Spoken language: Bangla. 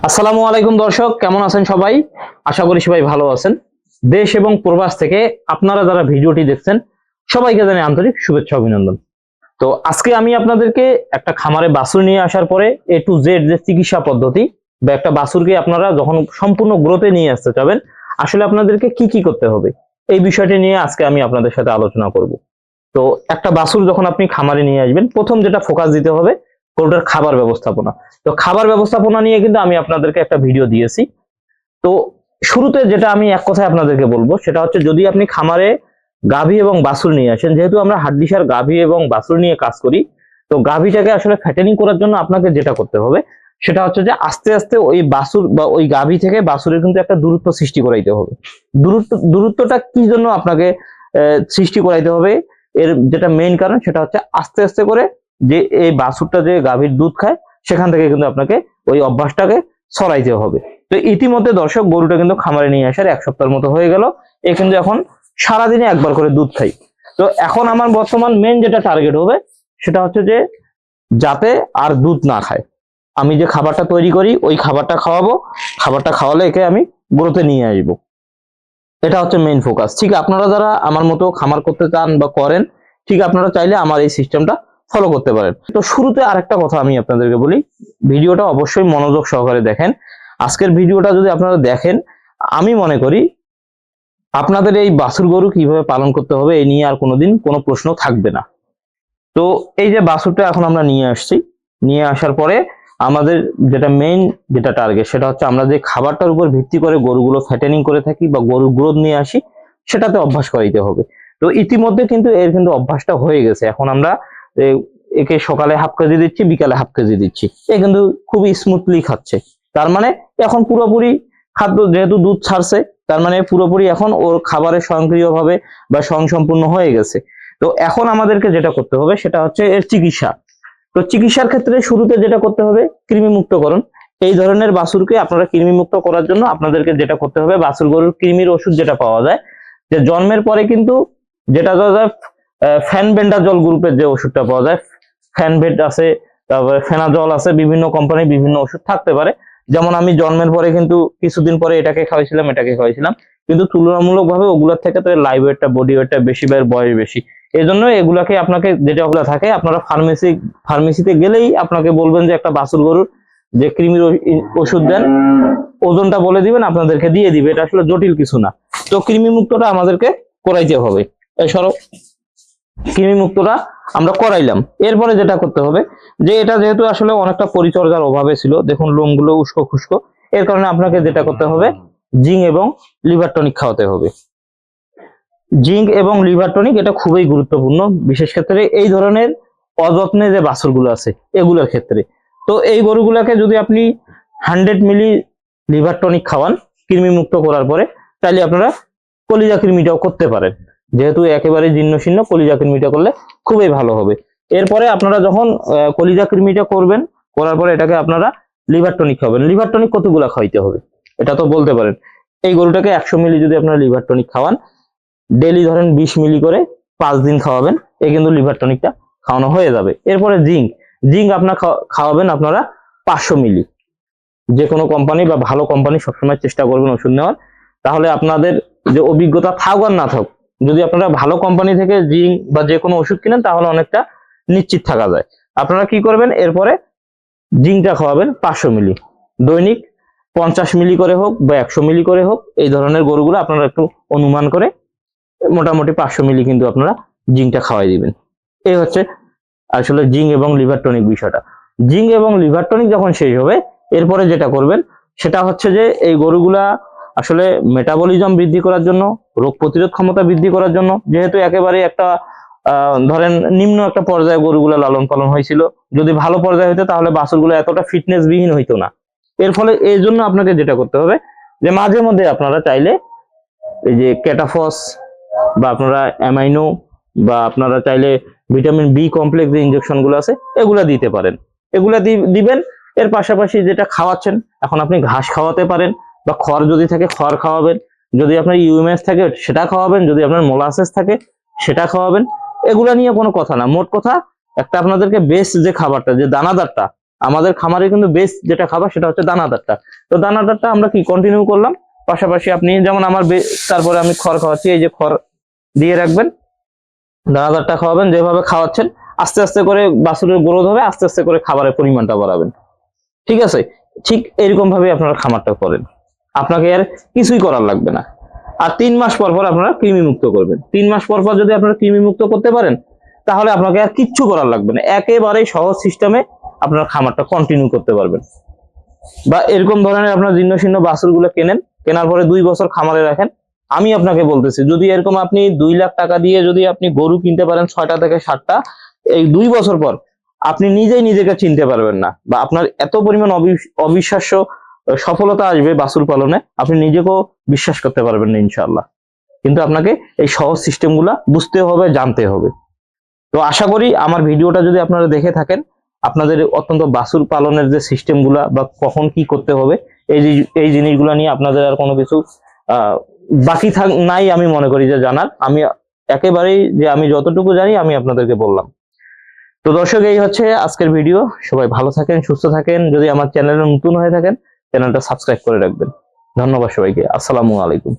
আসসালামু আলাইকুম দর্শক, কেমন আছেন সবাই? আশা করি সবাই ভালো আছেন। দেশ এবং প্রবাস থেকে আপনারা যারা ভিডিওটি দেখছেন, সবাইকে জানাই আন্তরিক শুভেচ্ছা অভিনন্দন। তো আজকে আমি আপনাদেরকে একটা খামারে বাছুর নিয়ে আসার পরে এ টু জেড যে চিকিৎসা পদ্ধতি বা একটা বাছুরকে আপনারা যখন সম্পূর্ণ গ্রোথে নিয়ে আসতে চাবেন, আসলে আপনাদেরকে কি কি করতে হবে, এই বিষয়টি নিয়ে আজকে আমি আপনাদের সাথে আলোচনা করব। তো একটা বাছুর যখন আপনি খামারে নিয়ে আসবেন, প্রথম যেটা ফোকাস দিতে হবে গরুটার খাবার ব্যবস্থাপনা। তো খাবার ব্যবস্থাপনা নিয়ে কিন্তু আমি আপনাদেরকে একটা ভিডিও দিয়েছি। তো শুরুতে যেটা আমি এক কথায় আপনাদেরকে বলব, সেটা হচ্ছে যদি আপনি খামারে গাভী এবং বাছুর নিয়ে আসেন, যেহেতু আমরা হাড্ডিসার গাভী এবং বাছুর নিয়ে কাজ করি, তো গাভীটাকে আসলে ফ্যাটেনিং করার জন্য আপনাকে যেটা করতে হবে, সেটা হচ্ছে যে আস্তে আস্তে ওই বাসুর বা ওই গাভী থেকে বাছুরের কিন্তু একটা দূরত্ব সৃষ্টি করাইতে হবে। দূরত্ব, দূরত্বটা কি জন্য আপনাকে সৃষ্টি করাইতে হবে? এর যেটা মেইন কারণ সেটা হচ্ছে আস্তে আস্তে করে যে এই বাছুরটা যে গাভীর দুধ খায়, সেখান থেকে কিন্তু আপনাকে ওই অভ্যাসটাকে সরাইতে হবে। তো ইতিমধ্যে দর্শক গরুটা কিন্তু খামারে নিয়ে আসার এক সপ্তাহের মতো হয়ে গেল। এ কিন্তু এখন সারাদিনে একবার করে দুধ খাই। তো এখন আমার বর্তমান মেন যেটা টার্গেট হবে, সেটা হচ্ছে যে যাতে আর দুধ না খায়। আমি যে খাবারটা তৈরি করি, ওই খাবারটা খাওয়াবো। খাবারটা খাওয়ালে একে আমি গ্রোথে নিয়ে আসব। এটা হচ্ছে মেইন ফোকাস ঠিক আপনারা যারা আমার মতো খামার করতে চান বা করেন, ঠিক আপনারা চাইলে আমার এই সিস্টেমটা ফলো করতে পারেন। তো শুরুতে আরেকটা কথা আমি আপনাদেরকে বলি, ভিডিওটা অবশ্যই মনোযোগ সহকারে দেখেন। আজকের ভিডিওটা যদি আপনারা দেখেন, আমি মনে করি আপনাদের এই বাছুর গরু কীভাবে পালন করতে হবে এই নিয়ে আর কোনোদিন কোনো প্রশ্ন থাকবে না। তো এই যে বাছুরটা এখন আমরা নিয়ে আসছি, নিয়ে আসার পরে আমাদের যেটা মেইন যেটা টার্গেট সেটা হচ্ছে আমরা যে খাবারটার উপর ভিত্তি করে গরুগুলো ফ্যাটেনিং করে থাকি বা গরুর গ্রোথ নিয়ে আসি, সেটাতে অভ্যাস করাইতে হবে। তো ইতিমধ্যে কিন্তু এর কিন্তু অভ্যাসটা হয়ে গেছে। এখন আমরা একে সকালে হাফ কেজি দিচ্ছি, বিকালে হাফ কেজি দিচ্ছি। এ কিন্তু খুবই স্মুথলি খাচ্ছে। তার মানে এখন পুরোপুরি খাদ্য যেহেতু দুধ ছাড়ছে, তার মানে পুরোপুরি এখন ওর খাবারে স্বয়ংক্রিয়ভাবে বা স্বয়ংসম্পূর্ণ হয়ে গেছে। তো এখন আমাদেরকে যেটা করতে হবে, সেটা হচ্ছে এর চিকিৎসা। তো চিকিৎসার ক্ষেত্রে শুরুতে যেটা করতে হবে কৃমি মুক্তকরণ এই ধরনের বাছুরকে আপনারা কৃমি মুক্ত করার জন্য আপনাদেরকে যেটা করতে হবে বাছুর গরুর কৃমির ওষুধ যেটা পাওয়া যায়। যে জন্মের পরে কিন্তু যেটা ফ্যান বেন্ডাজল গ্রুপের যে ওষুধটা পাওয়া যায় ফ্যানভেট আছে, তারপরে ফেনাজল আছে, বিভিন্ন কোম্পানির বিভিন্ন ওষুধ থাকতে পারে। যেমন আমি জন্মের পরে কিন্তু কিছুদিন পরে এটাকে খাওয়াইছিলাম এটাকে খাওয়াইছিলাম। কিন্তু তুলনামূলক ভাবে ওগুলোর থেকে তো লাইভ ওয়েটটা বডি ওয়েটটা বেশি বা বয়স বেশি। এই জন্য এগুলাকে আপনাকে যেটা ওগুলা থাকে, আপনারা ফার্মেসি ফার্মেসিতে গেলেই আপনাকে বলবেন যে একটা বাছুর গরুর যে কৃমির ওষুধ দেন, ওজনটা বলে দিবেন, আপনাদেরকে দিয়ে দিবে। এটা আসলে জটিল কিছু না। তো কৃমি মুক্তটা আমাদেরকে করাইতে হবে। সরো। কৃমি মুক্তটা আমরা করাইলাম। এরপরে যেটা করতে হবে, যে এটা যেহেতু আসলে অনেকটা পরিচর্যার অভাবে ছিল, দেখুন লোমগুলো উস্কো খুস্কো, এর কারণে আপনাকে যেটা করতে হবে, জিঙ্ক এবং লিভার টনিক খাওয়াতে হবে। জিঙ্ক এবং লিভার টনিক এটা খুবই গুরুত্বপূর্ণ, বিশেষ ক্ষেত্রে এই ধরনের অযত্নে যে বাছুরগুলো আছে, এগুলোর ক্ষেত্রে। তো এই গরুগুলোকে যদি আপনি হান্ড্রেড মিলি লিভার টনিক খাওয়ান কৃমি মুক্ত করার পরে, তাহলে আপনারা কলিজা কৃমিটাও করতে পারেন। যেহেতু একেবারে জীর্ণ শীর্ণ কলিজা কৃমিটা করলে খুবই ভালো হবে। এরপরে আপনারা যখন কলিজা কৃমিটা করবেন, করার পরে এটাকে আপনারা লিভার টনিক খাবেন। লিভার টনিক কতগুলা খাইতে হবে? এটা তো বলতে পারেন। এই গরুটাকে একশো মিলি যদি আপনারা লিভার টনিক খাওয়ান ডেলি ধরেন বিশ মিলি করে পাঁচ দিন খাওয়াবেন এই কিন্তু লিভার টনিকটা খাওয়ানো হয়ে যাবে। এরপরে জিঙ্ক। জিঙ্ক আপনার খাওয়া- খাওয়াবেন আপনারা পাঁচশো মিলি। যে কোনো কোম্পানি বা ভালো কোম্পানি সবসময় চেষ্টা করবেন ওষুধ নেওয়ার। তাহলে আপনাদের যে অভিজ্ঞতা থাক আর না থাক যদি আপনারা ভালো কোম্পানি থেকে জিঙ্ক বা যে কোনো ওষুধ কিনেন, তাহলে অনেকটা নিশ্চিত থাকা যায়। আপনারা কি করবেন? এরপরে জিঙ্কটা খাওয়াবেন পাঁচশো মিলি। দৈনিক পঞ্চাশ মিলি করে হোক বা একশো মিলি করে হোক, এই ধরনের গরুগুলো আপনারা একটু অনুমান করে মোটামুটি পাঁচশো মিলি কিন্তু আপনারা জিঙ্কটা খাওয়াই দিবেন। এই হচ্ছে আসলে জিঙ্ক এবং লিভার টনিক বিষয়টা। জিঙ্ক এবং লিভার টনিক যখন শেষ হবে, এরপরে যেটা করবেন, সেটা হচ্ছে যে এই গরুগুলা আসলে মেটাবলিজম বৃদ্ধি করার জন্য, রোগ প্রতিরোধ ক্ষমতা বৃদ্ধি করার জন্য, যেহেতু একেবারে একটা ধরেন নিম্ন একটা পর্যায়ে গরুগুলা লালন পালন হয়েছিল। যদি ভালো পর্যায়ে হইতো, তাহলে বাছুরগুলো এতটা ফিটনেস বিহীন হইতো না। এর ফলে এই জন্য আপনাকে যেটা করতে হবে, যে মাঝে মধ্যে আপনারা চাইলে এই যে ক্যাটাফস বা আপনারা অ্যামাইনো বা আপনারা চাইলে ভিটামিন বি কমপ্লেক্স যে ইনজেকশনগুলো আছে, এগুলা দিতে পারেন। এগুলা দিবেন, এর পাশাপাশি যেটা খাওয়াচ্ছেন, এখন আপনি ঘাস খাওয়াতে পারেন। বা খড় যদি থাকে, খড় খাওয়াবেন। যদি আপনার ইউএমএস থাকে, সেটা খাওয়াবেন। যদি আপনার মোলাসেস থাকে, সেটা খাওয়াবেন। এগুলা নিয়ে কোনো কথা না। মোট কথা, একটা আপনাদেরকে বেস্ট যে খাবারটা, যে দানাদারটা, আমাদের খামারে কিন্তু বেস্ট যেটা খাবার, সেটা হচ্ছে দানাদারটা। তো দানাদারটা আমরা কি কন্টিনিউ করলাম? পাশাপাশি আপনি যেমন আমার তারপরে আমি খড় খাওয়াচ্ছি, এই যে খড় দিয়ে রাখবেন। দানাদারটা খাওয়াবেন, যেভাবে খাওয়াচ্ছেন, আস্তে আস্তে করে বাছুরের গ্রোথ হবে, আস্তে আস্তে করে খাবারের পরিমাণটা বাড়াবেন। ঠিক আছে? ঠিক এরকম ভাবে আপনারা খামারটা করেন। আপনাকে আর কিছুই করার লাগবে না। আর তিন মাস পর পর আপনারা কৃমি মুক্ত করবেন। তিন মাস পর পর যদি আপনারা কৃমি মুক্ত করতে পারেন, তাহলে আপনাকে আর কিচ্ছু করার লাগবে না। একেবারেই সহজ সিস্টেমে আপনার খামারটা কন্টিনিউ করতে পারবেন। বা এরকম ধরনের আপনার জীর্ণ শীর্ণ বাছুরগুলো কেনেন, কেনার পরে দুই বছর খামারে রাখেন। আমি আপনাকে বলতেছি, যদি এরকম আপনি দুই লাখ টাকা দিয়ে যদি আপনি গরু কিনতে পারেন ছয়টা থেকে সাতটা, এই দুই বছর পর আপনি নিজেই নিজেকে চিনতে পারবেন না। বা আপনার এত পরিমাণ অবিশ- অবিশ্বাস্য সফলতা আসবে বাসুল পালনে, আপনি নিজেকেও বিশ্বাস করতে পারবেন না ইনশাল্লাহ কিন্তু আপনাকে এই সহজ সিস্টেমগুলা বুঝতে হবে, জানতে হবে। তো আশা করি আমার ভিডিওটা যদি আপনারা দেখে থাকেন, আপনাদের অত্যন্ত বাছুর পালনের যে সিস্টেমগুলা বা কখন কি করতে হবে, এই এই জিনিসগুলা নিয়ে আপনাদের আর কোনো কিছু বাকি থাক নাই আমি মনে করি যে জানার। আমি একেবারেই যে আমি যতটুকু জানি আমি আপনাদেরকে বললাম। তো দর্শক, এই হচ্ছে আজকের ভিডিও। সবাই ভালো থাকেন, সুস্থ থাকেন। যদি আমার চ্যানেলে নতুন হয়ে থাকেন চ্যানেলটা সাবস্ক্রাইব করে রাখবেন। ধন্যবাদ সবাইকে। আসসালামু আলাইকুম।